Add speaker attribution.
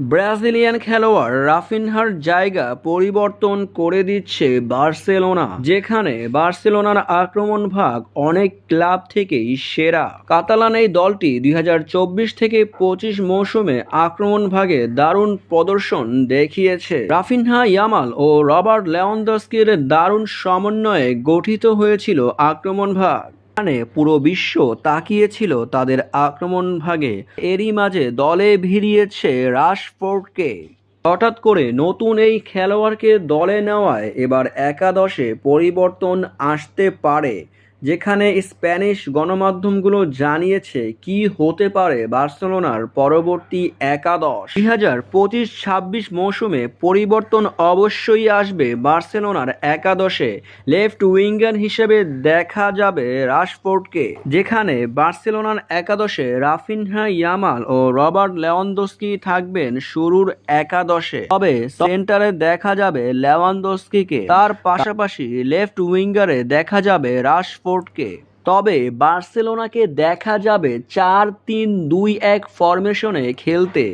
Speaker 1: Brazilian খেলোয়াড় রাফিনহার জায়গা পরিবর্তন করে দিচ্ছে বার্সেলোনা, যেখানে বার্সেলোনার আক্রমণ ভাগ অনেক ক্লাব থেকেই সেরা। কাতালান এই দলটি দুই হাজার চব্বিশ থেকে পঁচিশ মৌসুমে আক্রমণ ভাগে দারুণ প্রদর্শন দেখিয়েছে। রাফিনহা, ইয়ামাল ও রবার্ট লেওয়ানদস্কির দারুণ সমন্বয়ে গঠিত হয়েছিল আক্রমণ ভাগ। এখানে পুরো বিশ্ব তাকিয়েছিল তাদের আক্রমণ ভাগে। এরই মাঝে দলে ভিড়িয়েছে রাশফোর্ডকে। হঠাৎ করে নতুন এই খেলোয়াড়কে দলে নেওয়ায় এবার একাদশে পরিবর্তন আসতে পারে। যেখানে স্প্যানিশ গণমাধ্যমগুলো জানিয়েছে কি হতে পারে বার্সেলোনার পরবর্তী একাদশ। দুই হাজার পঁচিশ ছাব্বিশ মৌসুমে পরিবর্তন অবশ্যই আসবে বার্সেলোনার একাদশে। লেফট উইঙ্গার হিসেবে দেখা যাবে রাশফোর্ডকে, যেখানে বার্সেলোনার একাদশে রাফিনহা ইয়ামাল ও রবার্ট লেওয়ানদস্কি থাকবেন শুরুর একাদশে। তবে সেন্টারে দেখা যাবে লেওয়ানদস্কিকে, তার পাশাপাশি লেফট উইঙ্গারে দেখা যাবে রাশফোর্ডকে তবে বার্সেলোনাকে দেখা যাবে চার তিন দুই এক ফরমেশনে খেলতে।